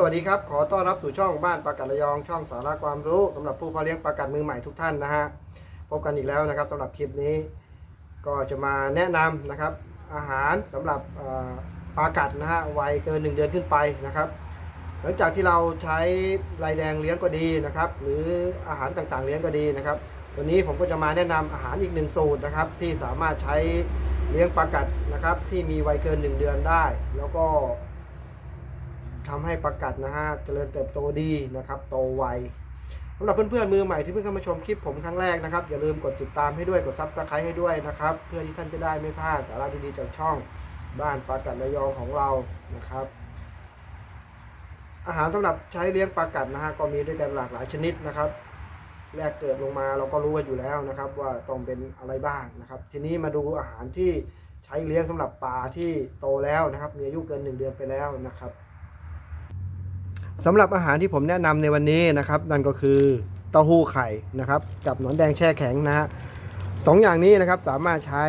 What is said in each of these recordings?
สวัสดีครับ ขอต้อนรับสู่ช่องบ้านปลากัดระยอง ช่องสาระความรู้สำหรับผู้เพาะเลี้ยงปลากัดมือใหม่ทุกท่านนะฮะ พบกันอีกแล้วนะครับสำหรับคลิปนี้ ก็จะมาแนะนำนะครับ อาหารสำหรับปลากัดนะฮะ วัยเกิน 1 เดือนขึ้นไปนะครับ หลังจากที่เราใช้ลายแดงเลี้ยงก็ดีนะครับ หรืออาหารต่างๆเลี้ยงก็ดีนะครับ วันนี้ผมก็จะมาแนะนำอาหารอีกหนึ่งสูตรนะครับ ที่สามารถใช้เลี้ยงปลากัดนะครับ ที่มีวัยเกิน 1 เดือนได้ แล้วก็ ทำให้ประกัดนะฮะเจริญเติบโตดีนะครับโตไวสำหรับเพื่อนๆมือใหม่ที่เพิ่งเข้ามาชมคลิปผมครั้งแรกนะครับอย่าลืมกดติดตามให้ด้วยกดซับสไครต์ให้ด้วยนะครับ เพื่อที่ท่านจะได้ไม่พลาดสาระดีๆจากช่องบ้านปลากัดระยองของเรานะครับ อาหารสำหรับใช้เลี้ยงปลากัดนะฮะก็มีด้วยกันหลากหลายชนิดนะครับแรกเกิดลงมาเราก็รู้กันอยู่แล้วนะครับ ว่าต้องเป็นอะไรบ้างนะครับ ทีนี้มาดูอาหารที่ใช้เลี้ยงสำหรับปลาที่โตแล้วนะครับ มีอายุเกินหนึ่งเดือนไปแล้วนะครับ สำหรับอาหารที่ผมแนะนำในวันนี้นะครับ นั่นก็คือเต้าหู้ไข่นะครับ กับหนอนแดงแช่แข็งนะฮะสองอย่างนี้นะครับสามารถใช้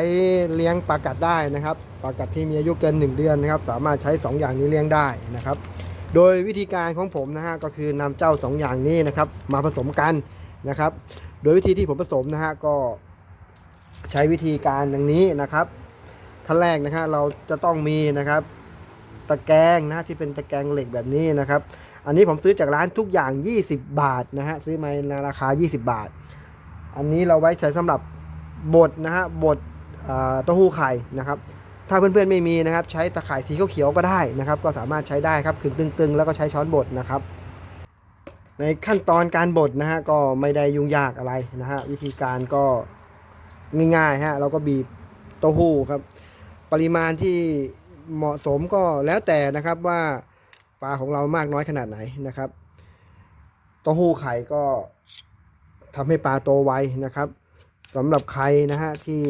เลี้ยงปลากัดได้นะครับปลากัดที่มีอายุเกิน 1 เดือนนะครับ สามารถใช้ 2 อย่างนี้เลี้ยงได้นะครับ โดยวิธีการของผมนะฮะก็คือนำเจ้า 2 อย่างนี้นะครับ มาผสมกันนะครับ โดยวิธีที่ผมผสมนะฮะก็ใช้วิธีการอย่างนี้นะครับขั้นแรกนะฮะเราจะต้องมีนะครับ ตะแกรงนะที่เป็นตะแกรงเหล็กแบบนี้นะครับ อันนี้ผมซื้อจากร้านทุกอย่าง 20 บาทนะฮะซื้อมาในราคา 20 บาท อันนี้เราไว้ใช้สำหรับบดนะฮะบดเอ่อเต้าหู้ไข่นะครับ ถ้าเพื่อนๆไม่มีนะครับ ใช้ตะข่ายสีเขียวๆก็ได้นะครับ ก็สามารถใช้ได้ครับขึงตึงๆ แล้วก็ใช้ช้อนบดนะครับในขั้นตอนการบดนะฮะก็ไม่ได้ยุ่งยากอะไรนะฮะวิธีการก็ง่ายๆฮะเราก็บีบเต้าหู้ครับ ปริมาณที่เหมาะสมก็แล้วแต่นะครับว่า ปลาของเรามากน้อยขนาดไหนนะครับเต้าหู้ไข่ก็ทำให้ปลาโตไวนะครับสำหรับใครนะฮะที่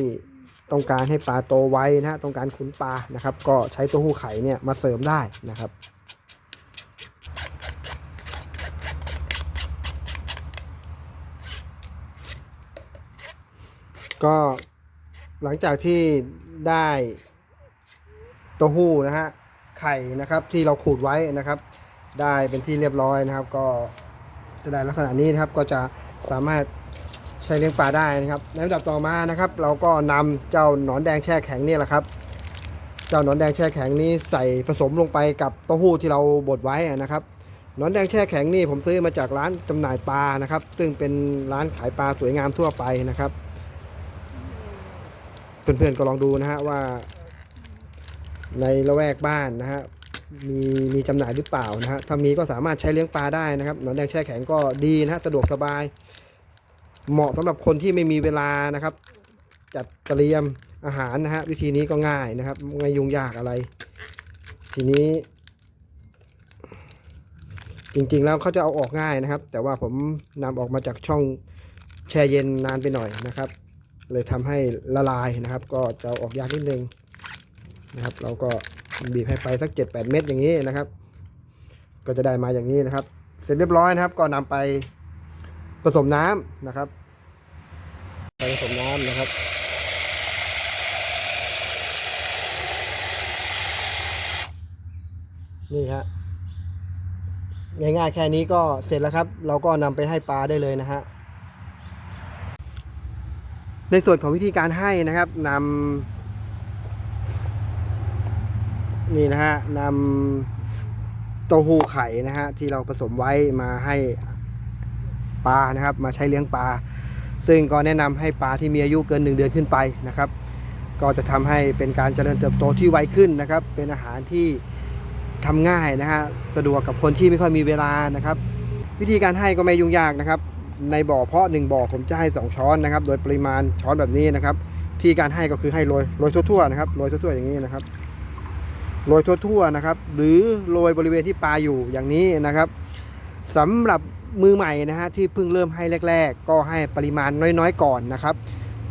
ต้องการให้ปลาโตไวนะฮะต้องการขุนปลานะครับ ก็ใช้เต้าหู้ไข่เนี่ยมาเสริมได้นะครับก็หลังจากที่ได้เต้าหู้นะฮะ ไข่นะครับที่เราขูดไว้นะครับ ได้เป็นที่เรียบร้อยนะครับ ก็จะได้ลักษณะนี้นะครับก็จะสามารถใช้เลี้ยงปลาได้นะครับในลำดับต่อมานะครับ เราก็นำเจ้าหนอนแดงแช่แข็งนี่แหละครับ เจ้าหนอนแดงแช่แข็งนี้ใส่ผสมลงไปกับเต้าหู้ที่เราบดไว้นะครับหนอนแดงแช่แข็งนี่ผมซื้อมาจากร้านจำหน่ายปลานะครับ ซึ่งเป็นร้านขายปลาสวยงามทั่วไปนะครับ เพื่อนๆก็ลองดูนะฮะว่า ในละแวกบ้านนะฮะมีมีจำหน่ายหรือเปล่านะฮะถ้ามีก็สามารถใช้เลี้ยงปลาได้นะครับหนอนแดงแช่แข็งก็ดีนะฮะสะดวกสบาย เหมาะสำหรับคนที่ไม่มีเวลานะครับ จัดเตรียมอาหารนะฮะวิธีนี้ก็ง่ายนะครับไม่ยุ่งยากอะไร ทีนี้ จริงๆแล้วเขาจะเอาออกง่ายนะครับ แต่ว่าผมนำออกมาจากช่องแช่เย็นนานไปหน่อยนะครับ เลยทำให้ละลายนะครับ ก็จะอออกยากนิดนึง นะครับ เราก็บีบให้ไปสัก 7-8 เม็ดอย่างนี้นะครับ ก็จะได้มาอย่างนี้นะครับ เสร็จเรียบร้อยนะครับ ก็นำไปผสมน้ำนะครับไปผสมน้ำนะครับนี่ฮะง่ายๆแค่นี้ก็เสร็จแล้วครับ เราก็นำไปให้ปลาได้เลยนะฮะในส่วนของวิธีการให้นะครับนำ นี่นะฮะนำเต้าหู้ไข่นะฮะที่เราผสมไว้มาให้ปลานะครับ มาใช้เลี้ยงปลา ซึ่งก็แนะนำให้ปลาที่มีอายุเกิน 1 เดือนขึ้นไปนะครับ ก็จะทำให้เป็นการเจริญเติบโตที่ไวขึ้นนะครับ เป็นอาหารที่ทำง่ายนะฮะสะดวกกับคนที่ไม่ค่อยมีเวลานะครับ วิธีการให้ก็ไม่ยุ่งยากนะครับ ในบ่อเพาะหนึ่งบ่อผมจะให้ 2 ช้อนนะครับ โดยปริมาณช้อนแบบนี้นะครับ ที่การให้ก็คือให้โรยโรยทั่วๆนะครับโรยทั่วๆอย่างนี้นะครับ โรยทั่วๆนะครับ หรือโรยบริเวณที่ปลาอยู่อย่างนี้นะครับสำหรับมือใหม่นะฮะที่เพิ่งเริ่มให้แรก ๆ ก็ให้ปริมาณน้อยๆก่อนนะครับ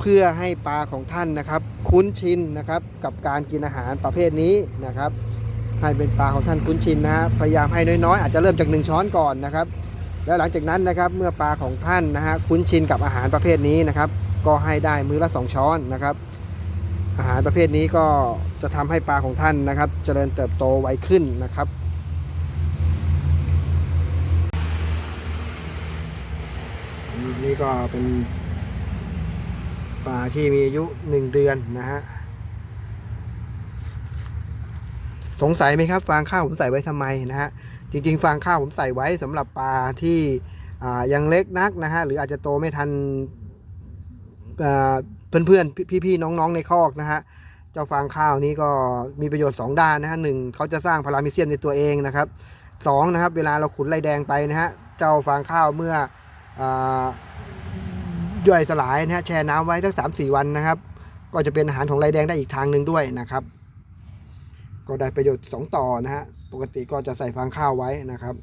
เพื่อให้ปลาของท่านนะครับ คุ้นชินนะครับ กับการกินอาหารประเภทนี้นะครับ ให้เป็นปลาของท่านคุ้นชินนะฮะพยายามให้น้อยๆ อาจจะเริ่มจากหนึ่งช้อนก่อนนะครับ แล้วหลังจากนั้นนะครับเมื่อปลาของท่านนะฮะคุ้นชินกับอาหารประเภทนี้นะครับ ก็ให้ได้มื้อละ 2 ช้อนนะครับ อาหารประเภทนี้ก็จะทำให้ปลาของท่านนะครับ เจริญเติบโตไวขึ้นนะครับ นี่ก็เป็นปลาที่มีอายุหนึ่งเดือนนะฮะสงสัยไหมครับฟางข้าวผมใส่ไว้ทำไมนะฮะจริง ๆ ฟางข้าวผมใส่ไว้สำหรับปลาที่ยังเล็กนักนะฮะหรืออาจจะโตไม่ทัน เพื่อนๆ พี่ๆ น้องๆ ในคอกนะฮะ เจ้าฟางข้าวนี้ก็มีประโยชน์ 2 ด้านนะฮะหนึ่งเขาจะสร้างพารามิเซียมในตัวเองนะครับสองนะครับ เวลาเราขุนไรแดงไปนะฮะ เจ้าฟางข้าวเมื่อย่อยสลายนะฮะ แช่น้ำไว้ทั้งสามสี่วันนะครับ ก็จะเป็นอาหารของไรแดงได้อีกทางหนึ่งด้วยนะครับ ก็ได้ประโยชน์ 2 ต่อนะฮะ ปกติก็จะใส่ฟางข้าวไว้นะครับ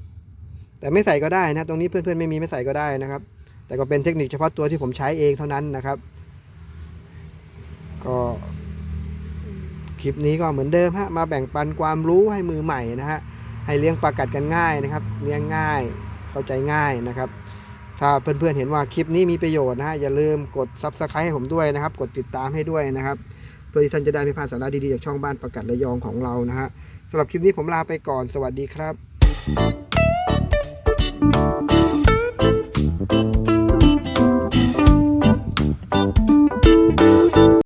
แต่ไม่ใส่ก็ได้นะ ตรงนี้เพื่อนๆ ไม่มีไม่ใส่ก็ได้นะครับ แต่ก็เป็นเทคนิคเฉพาะตัวที่ผมใช้เองเท่านั้นนะครับ ก็คลิปนี้ก็เหมือนเดิมฮะมาแบ่งปันความรู้ให้มือใหม่นะฮะให้เลี้ยงปลากัดกันง่ายนะครับเลี้ยงง่ายเข้าใจง่ายนะครับ ถ้าเพื่อนๆเห็นว่าคลิปนี้มีประโยชน์นะฮะอย่าลืมกด subscribe ให้ผมด้วยนะครับ กดติดตามให้ด้วยนะครับเพื่อที่ท่านจะได้ไม่พลาดสาระดีๆจากช่องบ้านประกัดระยองของเรานะฮะสำหรับคลิปนี้ผมลาไปก่อนสวัสดีครับ